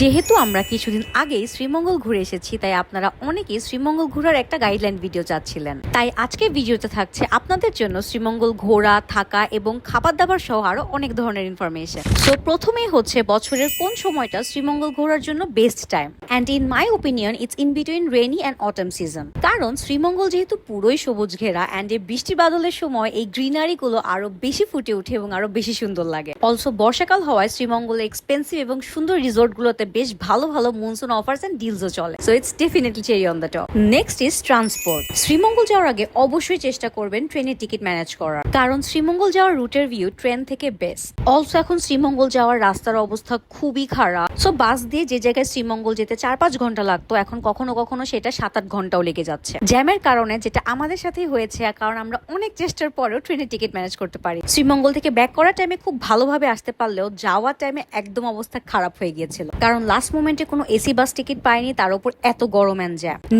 যেহেতু আমরা কিছুদিন আগেই শ্রীমঙ্গল ঘুরে এসেছি, তাই আপনারা অনেকেই শ্রীমঙ্গল ঘোরার একটা গাইডলাইন ভিডিও চাচ্ছিলেন। তাই আজকে ভিডিওতে থাকছে আপনাদের জন্য শ্রীমঙ্গল ঘোরা, থাকা এবং খাবার দাবার সহ আরও অনেক ধরনের ইনফরমেশন তো প্রথমেই হচ্ছে বছরের কোন সময়টা শ্রীমঙ্গল ঘোরার জন্য best time and in my opinion it's in between rainy and autumn season কারণ শ্রীমঙ্গল যেহেতু পুরোই সবুজ ঘেরা অ্যান্ড এই বৃষ্টি বাদলের সময় এই গ্রিনারি গুলো আরও বেশি ফুটে ওঠে এবং আরও বেশি সুন্দর লাগে। অলসো বর্ষাকাল হওয়ায় শ্রীমঙ্গলের এক্সপেন্সিভ এবং সুন্দর রিসোর্ট গুলোতে বেশ ভালো ভালো মনসুন অফার্স এন্ড ডিলসও চলে। So it's definitely cherry on the top next is transport Sreemangal যাওয়ার আগে অবশ্যই চেষ্টা করবেন ট্রেনের টিকিট ম্যানেজ করার। কারণ শ্রীমঙ্গল যাওয়ার রুটের ভিউ ট্রেন থেকে বেস্ট অলসো এখন শ্রীমঙ্গল যাওয়ার রাস্তার অবস্থা খুবই খারাপ। সো বাস দিয়ে যে জায়গায় শ্রীমঙ্গল যেতে চার পাঁচ ঘণ্টা লাগতো, এখন কখনো কখনো সেটা সাত আট ঘন্টাও লেগে যাচ্ছে। জ্যামের কারণে যেটা আমাদের সাথেই হয়েছে কারণ আমরা অনেক চেষ্টার পরেও ট্রেনের টিকিট ম্যানেজ করতে পারি। শ্রীমঙ্গল থেকে ব্যাক করার টাইমে খুব ভালোভাবে আসতে পারলেও যাওয়ার টাইমে একদম অবস্থা খারাপ হয়ে গিয়েছিল। কারণ লাস্ট মোমেন্টে কোনো এসি বাস টিকিট পাইনি তার উপর এত গরম অ্যান্ড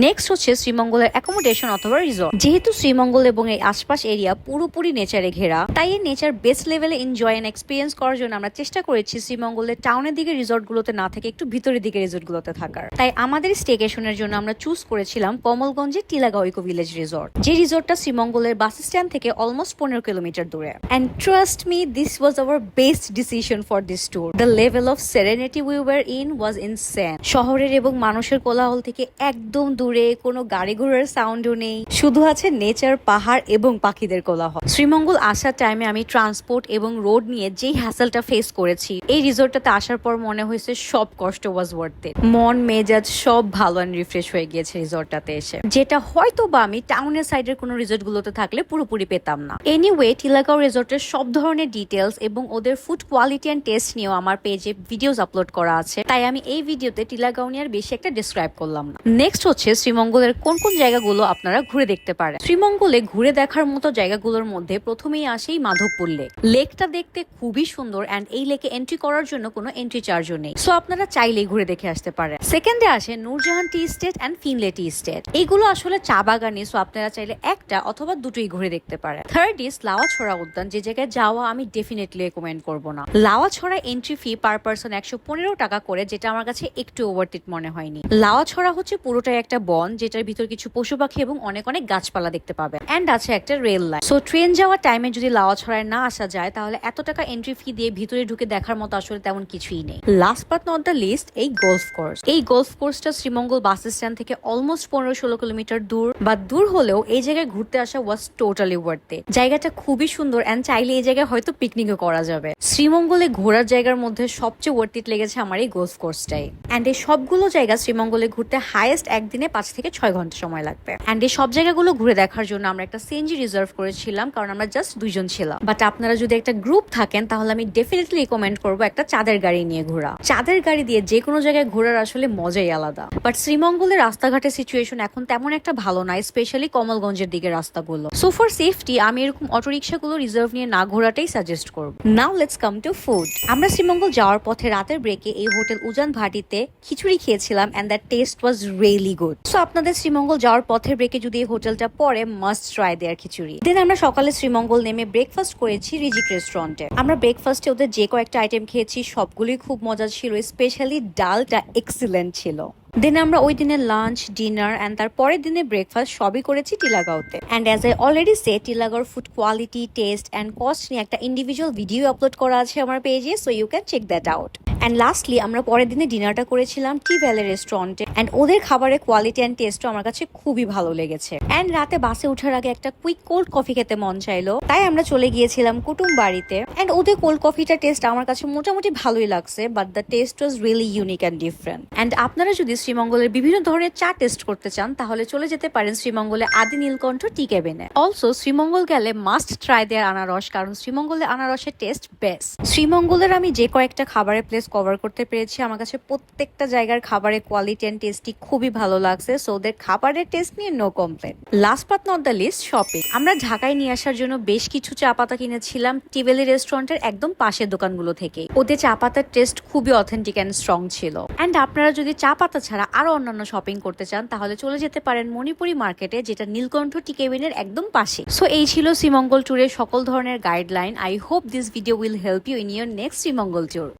নেক্সট হচ্ছে শ্রীমঙ্গলের অ্যাকোমোডেশন অথবা রিসর্ট যেহেতু শ্রীমঙ্গল এবং এই আশপাশ এরিয়া পুরোপুরি নেচারে ঘেরা, তাই এই নেচার বেস্ট লেভেলে এনজয় এন্ড এক্সপিরিয়েন্স করার জন্য আমরা চেষ্টা করেছি শ্রীমঙ্গলের টাউনের দিকে রিসর্ট গুলোতে না থেকে একটু ভিতরের দিকে রিসর্ট গুলোতে থাকার। তাই আমাদের স্টেকেশনের জন্য আমরা চুজ করেছিলাম কমলগঞ্জের টিলাগাঁও ইকো ভিলেজ রিসর্ট যে রিসর্টটা শ্রীমঙ্গলের বাস স্ট্যান্ড থেকে অলমোস্ট পনেরো কিলোমিটার দূরে। And trust me this was our best decision for this tour the level of serenity we were in was insane শহরের এবং মানুষের কোলাহল থেকে একদম দূরে, কোনো গাড়ি ঘোড়ার সাউন্ডও নেই। শুধু আছে নেচার পাহাড় এবং পাখিদের কোলাহল। শ্রীমঙ্গল আসার টাইমে আমি ট্রান্সপোর্ট এবং রোড নিয়ে যেই হ্যাসেলটা ফেস করেছি, এই রিসোর্টটাতে আসার পর মনে হয়েছে সব কষ্ট ওয়াজ ওয়ার্থ মন, মেজাজ সব ভালো অ্যান্ড রিফ্রেশ হয়ে গিয়েছে রিসোর্টটাতে এসে। যেটা হয়তো বা আমি টাউনের সাইডের কোনো রিসোর্ট গুলোতে থাকলে পুরোপুরি পেতাম না। এনিওয়ে টিলাগাঁও রিসোর্টের সব ধরনের ডিটেলস এবং ওদের ফুড কোয়ালিটি অ্যান্ড টেস্ট নিয়েও আমার পেজে ভিডিওস আপলোড করা আছে। তাই আমি এই ভিডিওতে টিলাগাঁও নিয়ে আর বেশি একটা ডিসক্রাইব করলাম না। নেক্সট হচ্ছে শ্রীমঙ্গলের কোন কোন জায়গাগুলো আপনারা ঘুরে দেখতে পারেন। শ্রীমঙ্গলে ঘুরে দেখার মতো জায়গাগুলোর মধ্যে প্রথমেই আসেই মাধবপুর লেক। লেকটা দেখতে খুবই সুন্দর অ্যান্ড এই লেকে এন্ট্রি করার জন্য কোনো এন্ট্রি চার্জও নেই। সো আপনারা চাইলেই ঘুরে দেখে আসতে পারেন। সেকেন্ডে আসে Nurjahan tea estate and Finlay tea estate এইগুলো আসলে চা বাগানে সো আপনারা চাইলে একটা অথবা দুটোই ঘুরে দেখতে পারেন। থার্ড ইজ লাওয়াছড়া উদ্যান, যে জায়গায় যাওয়া আমি ডেফিনেটলি রেকমেন্ড করব না। Lawachara entry fee per person একশো পনেরো টাকা করে যেটা আমার কাছে একটু ওভারটিট মনে হয়নি। লাওয়াছড়া হচ্ছে পুরোটাই একটা বন, যেটার ভিতর কিছু পশু পাখি এবং অনেক অনেক গাছপালা দেখতে পাবে। অ্যান্ড আছে একটা রেল লাইন সো ট্রেন যাওয়ার টাইমে যদি লাওয়াছড়ায় না আসা যায়, তাহলে এত টাকা এন্ট্রি ফি দিয়ে ভিতরে ঢুকে দেখার মতো আসলে তেমন কিছুই নেই। Last but not the least এই গলফ কোর্স এই গলফ কোর্সটা শ্রীমঙ্গল বাস স্ট্যান্ড থেকে অলমোস্ট পনেরো ষোলো কিলোমিটার দূর। বা দূর হলেও এই জায়গায় ঘুরতে আসা ওয়াজ টোটালি ওয়ার্থে জায়গাটা খুবই সুন্দর অ্যান্ড চাইলে এই জায়গায় হয়তো পিকনিকও করা যাবে। শ্রীমঙ্গলে ঘোরার জায়গার মধ্যে সবচেয়ে ওয়ার্থিট লেগেছে আমার এই গলফ কোর্সটাই অ্যান্ড এই সবগুলো জায়গা শ্রীমঙ্গলে ঘুরতে হাইয়েস্ট একদিনে পাঁচ থেকে ছয় ঘণ্টা সময় লাগবে। অ্যান্ড এই সব জায়গাগুলো ঘুরে দেখার জন্য আমরা একটা সিএনজি রিজার্ভ করেছিলাম, কারণ আমরা জাস্ট দুইজন ছিলাম। বাট আপনারা যদি একটা গ্রুপ থাকেন, তাহলে আমি ডেফিনেটলি রিকমেন্ড করব একটা চাঁদের গাড়ি নিয়ে ঘোরা। চাঁদের গাড়ি দিয়ে যে কোনো জায়গায় ঘোরার আসলে মজাই আলাদা। বাট শ্রীমঙ্গলের রাস্তাঘাটের সিচুয়েশন এখন তেমন একটা ভালো না স্পেশালি কমলগঞ্জের দিকে রাস্তাগুলো সো ফর সেফটি আমি এরকম অটো রিক্সাগুলো রিজার্ভ নিয়ে না ঘোরাটাই সাজেস্ট করব। Now let's come to food আমরা শ্রীমঙ্গল যাওয়ার পথে রাতের ব্রেকে এই হোটেল উজান ভাটিতে খিচুড়ি খেয়েছিলাম and that taste was really good so আপনাদের শ্রীমঙ্গল যাওয়ার পথের ব্রেকে যদি এই হোটেলটা পরে মাস্ট ট্রাই দেয়ার খিচুড়ি. দেন আমরা সকালে শ্রীমঙ্গল নেমে ব্রেকফাস্ট করেছি রিজিক রেস্টুরেন্টে আমরা ব্রেকফাস্টে ওদের যে কয়েকটা আইটেম খেয়েছি, সবগুলোই খুব মজা ছিল স্পেশালি ডালটা এক্সিলেন্ট ছিল। দেন আমরা ওই দিনের লাঞ্চ ডিনার অ্যান্ড তার পরের দিনে ব্রেকফাস্ট সবই করেছি টিলাগাঁওতে। And as I already say টিলাগাঁওর food quality taste and cost নিয়ে একটা ইন্ডিভিজুয়াল ভিডিও আপলোড করা আছে আমার পেজে so you can check that out and lastly আমরা পরের দিনে ডিনারটা করেছিলাম টি ভ্যালি রেস্টুরেন্টে অ্যান্ড ওদের খাবারের কোয়ালিটি অ্যান্ড টেস্টও আমার কাছে খুবই ভালো লেগেছে। অ্যান্ড রাতে বাসে ওঠার আগে একটা কুইক কোল্ড কফি খেতে মন চাইলো। তাই আমরা চলে গিয়েছিলাম কুটুম বাড়িতে অ্যান্ড ওদের কোল্ড কফিটা টেস্ট আমার কাছে মোটামুটি ভালোই লাগছে but the taste was really unique and different and আপনারা যদি শ্রীমঙ্গলের বিভিন্ন ধরনের চা টেস্ট করতে চান, তাহলে চলে যেতে পারেন শ্রীমঙ্গলে আদি নীলকণ্ঠ টি কেবিনে অলসো শ্রীমঙ্গল গেলে মাস্ট ট্রাই দেয়ার আনারস, কারণ শ্রীমঙ্গলে আনারসের টেস্ট বেস্ট শ্রীমঙ্গলের আমি যে কয়েকটা খাবারের প্লেস কভার করতে পেরেছি। আমার কাছে প্রত্যেকটা জায়গার খাবারের কোয়ালিটি অ্যান্ড টেস্টই খুবই ভালো লাগছে সো ওদের খাবারের টেস্ট নিয়ে no complain last but not the least shopping আমরা ঢাকায় নিয়ে আসার জন্য বেশ কিছু চা পাতা কিনেছিলাম টিবেলি রেস্টুরেন্টের একদম পাশের দোকানগুলো থেকে। ওদের চা পাতার টেস্ট খুবই অথেন্টিক অ্যান্ড স্ট্রং ছিল। অ্যান্ড আপনারা যদি চা পাতা ছাড়া আরও অন্যান্য শপিং করতে চান, তাহলে চলে যেতে পারেন মণিপুরি মার্কেটে যেটা নীলকণ্ঠ টি কেবিনের একদম পাশে। সো এই ছিল শ্রীমঙ্গল ট্যুরের সকল ধরনের guideline I hope this video will help you in your next Sreemangal tour